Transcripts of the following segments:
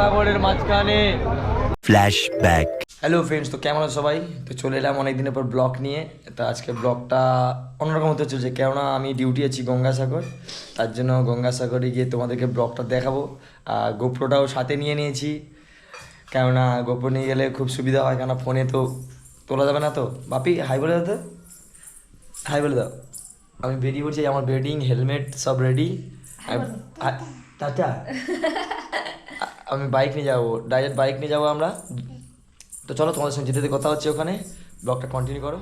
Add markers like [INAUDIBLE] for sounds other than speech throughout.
গঙ্গাসাগরের মাঝখানে। Flashback. Hello friends তো কেমন আছো সবাই? তো চলে এলাম অনেক দিনের পর ব্লগ নিয়ে। তো আজকে ব্লগটা অন্যরকম হতে চলছে কেননা আমি ডিউটি আছি গঙ্গাসাগর। তার জন্য গঙ্গাসাগরে গিয়ে তোমাদেরকে ব্লগটা দেখাবো। আর গোপ্রোটাও সাথে নিয়ে নিয়েছি। কেননা গোপ্রো নিয়ে গেলে খুব সুবিধা হয় কেননা ফোনে তো তোলা যাবে না তো। বাপি হাই বলে দাও তো। হাই বলে দাও। আমি বেরিয়ে পড়ছি আমার বেডিং হেলমেট সব রেডি টাটা। [LAUGHS] আমি বাইক নিয়ে যাব ডাইরেক্ট বাইক নিয়ে যাব আমরা। তো চলো তোমাদের সঙ্গে যেতে যেতে কথা হচ্ছে ওখানে। ব্লগটা কন্টিনিউ করো।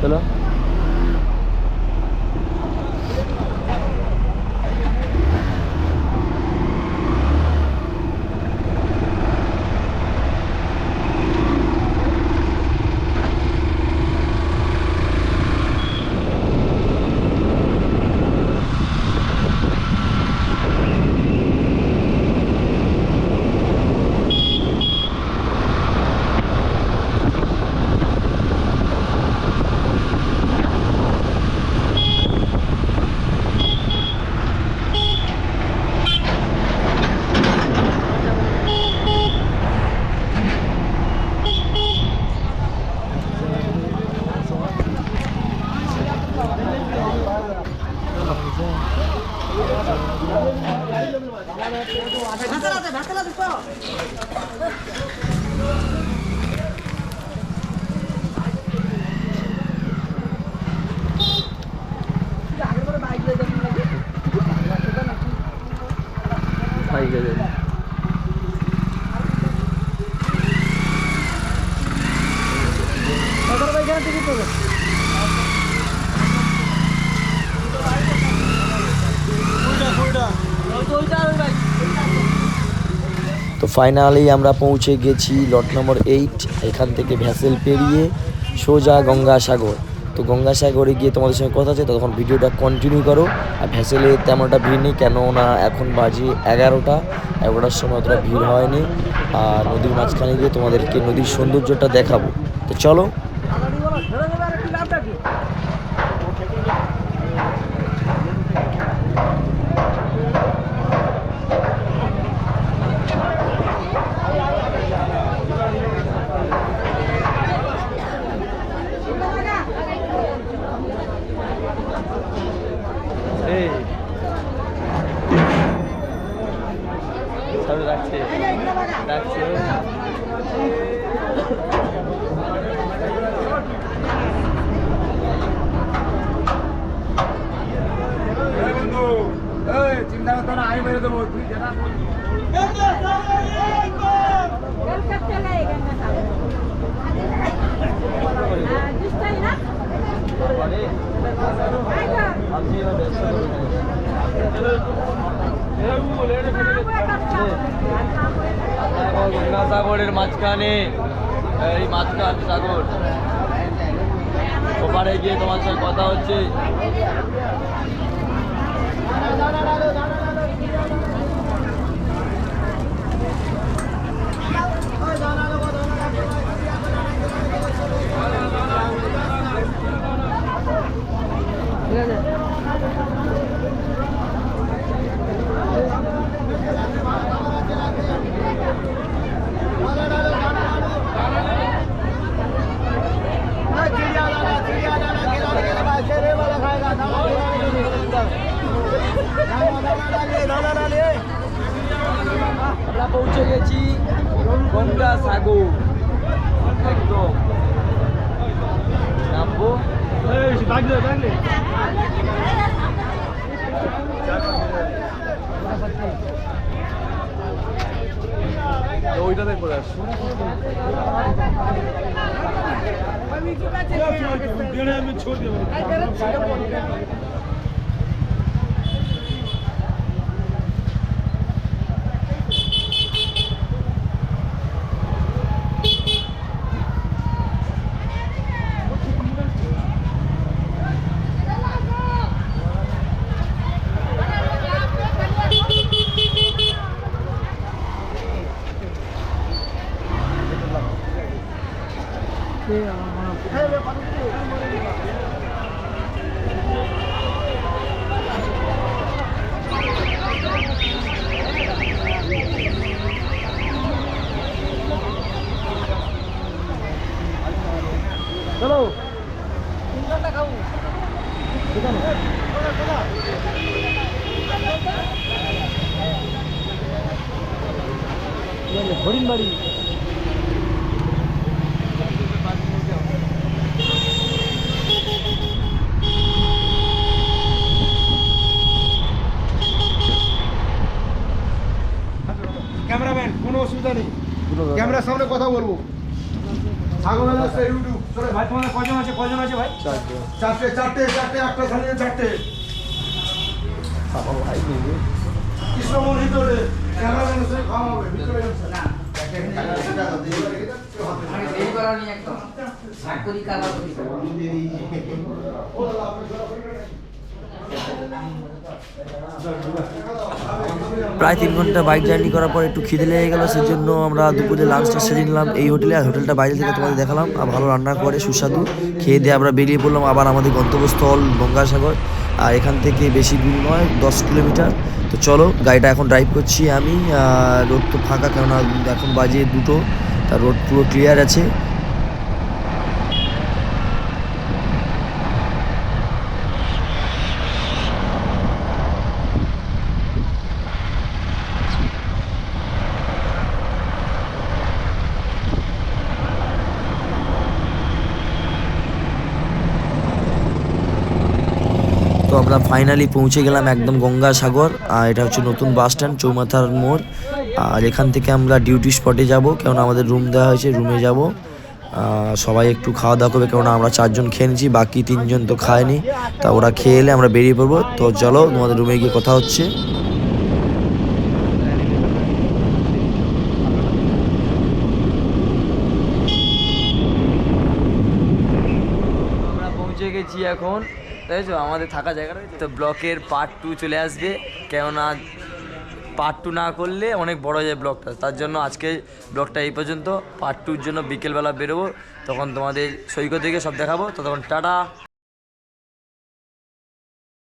Hello? তো ফাইনালি আমরা পৌঁছে গেছি লট নম্বর এইট এখান থেকে ভ্যাসেল পেরিয়ে সোজা গঙ্গাসাগর। তো গঙ্গাসাগরে গিয়ে তোমাদের সঙ্গে কথা আছে তখন ভিডিওটা কন্টিনিউ করো। আর ভ্যাসেলে তেমনটা ভিড় নেই, কেননা এখন বাজে এগারোটা, এগারোটার সময় অতটা ভিড় হয়নি। আর নদীর মাঝখানে গিয়ে তোমাদেরকে নদীর সৌন্দর্যটা দেখাবো। তো চলো এই সব রাখছে রাখছে চিন্তা করতো আমি বেরো দেবো গঙ্গাসাগরের মাঝখানে, এই মাঝখান সাগর। ওপারে গিয়ে তোমার সঙ্গে কথা হচ্ছে। পৌঁছে গেছি গঙ্গা সাগর। একদম। নামবো। ওইটাতে করে আসছি ক্যামেরাম্যান আসছে ইউটিউব চলে ভাই তোমাদের কজন আছে? কজন আছে ভাই? চারটে। চারটে চারটে একটা চারটে। কৃষ্ণমোহন ভিতরে। ক্যামেরাম্যানের সঙ্গে খাওয়া হবে ভিতরে না নেই একদম। প্রায় তিন ঘণ্টা বাইক জার্নি করার পর একটু খিদে লেগে গেলো, সেজন্য আমরা দুপুরে লাঞ্চটা সেরে নিলাম। এই হোটেলে আর হোটেলটা বাইরে থেকে তোমাদের দেখালাম। আর ভালো রান্না করে, সুস্বাদু। খেয়ে দিয়ে আমরা বেরিয়ে পড়লাম আবার আমাদের গন্তব্যস্থল গঙ্গাসাগর। আর এখান থেকে বেশি দূর নয়, দশ কিলোমিটার। তো চলো, গাড়িটা এখন ড্রাইভ করছি আমি। রোড তো ফাঁকা, কেননা এখন বাজে দুটো। তার রোড পুরো ক্লিয়ার আছে। তো আমরা ফাইনালি পৌঁছে গেলাম একদম গঙ্গাসাগর আর এটা হচ্ছে নতুন বাস স্ট্যান্ড চৌমাথার মোড়। আর এখান থেকে আমরা ডিউটি স্পটে যাব, কেননা আমাদের রুম দেওয়া হয়েছে রুমে যাব। সবাই একটু খাওয়া দাওয়া করবে, কেননা আমরা চারজন খেয়ে নিয়েছি, বাকি তিনজন তো খায়নি। তা ওরা খেয়ে এলে আমরা বেরিয়ে পড়ব। তো চলো তোমাদের রুমে গিয়ে কথা হচ্ছে আমরা পৌঁছে গেছি এখন তো? আমাদের থাকা জায়গাটা তো ব্লকের পার্ট টু চলে আসবে। কেননা পার্ট টু না করলে অনেক বড় যায় ব্লকটা। তার জন্য আজকে ব্লকটা এই পর্যন্ত। পার্ট টুর জন্য বিকেলবেলা বেরোবো। তখন তোমাদের সৈকত থেকে সব দেখাবো। তো তখন টাটা।